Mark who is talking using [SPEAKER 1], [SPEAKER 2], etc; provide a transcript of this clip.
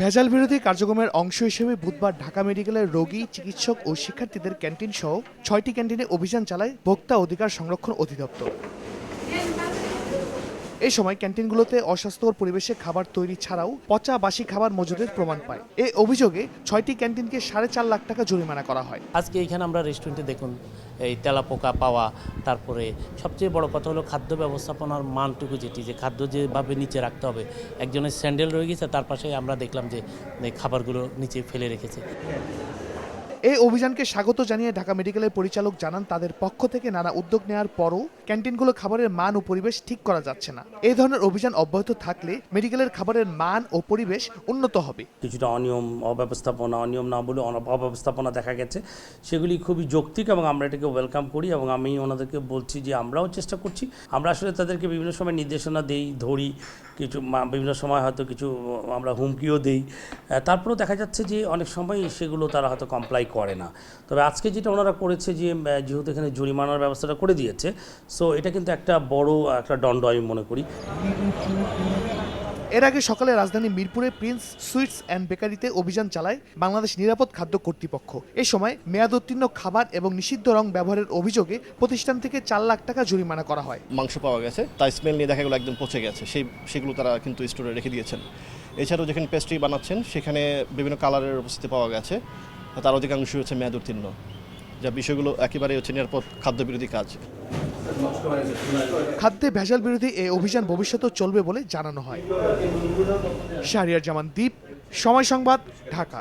[SPEAKER 1] ভেজাল বিরোধী কার্যক্রমের অংশ হিসেবে বুধবার ঢাকা মেডিকেলের রোগী, চিকিৎসক ও শিক্ষার্থীদের ক্যান্টিন সহ ছয়টি ক্যান্টিনে অভিযান চালায় ভোক্তা অধিকার সংরক্ষণ অধিদপ্তর। এই সময় ক্যান্টিনগুলোতে অস্বাস্থ্যকর পরিবেশে খাবার তৈরি ছাড়াও পচা বাসি খাবার মজুদের প্রমাণ পায়। এই অভিযোগে ছয়টি ক্যান্টিনকে সাড়ে চার লাখ টাকা জরিমানা করা হয়।
[SPEAKER 2] আজকে এখানে আমরা রেস্টুরেন্টে দেখুন, এই তেলাপোকা পাওয়া, তারপরে সবচেয়ে বড় কথা হলো খাদ্য ব্যবস্থাপনার মানটুকু যেটি, যে খাদ্য যেভাবে নিচে রাখতে হবে। একজনের স্যান্ডেল রয়ে গেছে, তার পাশে আমরা দেখলাম যে খাবারগুলো নিচে ফেলে রেখেছে।
[SPEAKER 1] এই অভিযানকে স্বাগত জানিয়ে ঢাকা মেডিকেলের পরিচালক জানান, তাদের পক্ষ থেকে নানা উদ্যোগ নেওয়ার পরও ক্যান্টিনগুলো খাবারের মান ও পরিবেশ ঠিক করা যাচ্ছে না। এই ধরনের অভিযান অব্যাহত থাকলে মেডিকেলের খাবারের মান ও পরিবেশ উন্নত হবে।
[SPEAKER 3] কিছুটা অনিয়ম, অব্যবস্থাপনা, অনিয়ম না বলে অব্যবস্থাপনা দেখা গেছে। সেগুলি খুবই যৌক্তিক এবং আমরা এটাকে ওয়েলকাম করি এবং আমি ওনাদেরকে বলছি যে আমরাও চেষ্টা করছি। আমরা আসলে তাদেরকে বিভিন্ন সময় নির্দেশনা দেই, ধরি, কিছু বিভিন্ন সময় হয়তো কিছু আমরা হুমকিও দেই। তারপরেও দেখা যাচ্ছে যে অনেক সময় সেগুলো তারা হয়তো কমপ্লাই করে না। তবে আজকে যেটা ওনারা করেছে যে যেহেতু এখানে জরিমানার ব্যবস্থাটা করে দিয়েছে সো এটা কিন্তু একটা বড় একটা দণ্ড আমি মনে করি।
[SPEAKER 1] এর আগে সকালে রাজধানী মিরপুরে প্রিন্স সুইটস অ্যান্ড বেকারিতে অভিযান চালায় বাংলাদেশ নিরাপদ খাদ্য কর্তৃপক্ষ। এ সময় মেয়াদোত্তীর্ণ খাবার এবং নিষিদ্ধ রং ব্যবহারের অভিযোগে প্রতিষ্ঠান থেকে চার লাখ টাকা জরিমানা করা হয়।
[SPEAKER 4] মাংস পাওয়া গেছে তাই স্মেল নিয়ে দেখা গেলো একদম পচে গেছে। সেই সেগুলো তারা কিন্তু স্টোরে রেখে দিয়েছেন। এছাড়াও যেখানে পেস্ট্রি বানাচ্ছেন সেখানে বিভিন্ন কালারের উপস্থিতি পাওয়া গেছে। তার অধিকাংশই হচ্ছে মেয়াদ উত্তীর্ণ, যা বিষয়গুলো একেবারে হচ্ছে নিরাপদ খাদ্য বিরোধী কাজ।
[SPEAKER 1] খাদ্যে ভেজাল বিরোধী এই অভিযান ভবিষ্যতেও চলবে বলে জানানো হয়। শাহরিয়ার জামান দ্বীপ সময় সংবাদ, ঢাকা।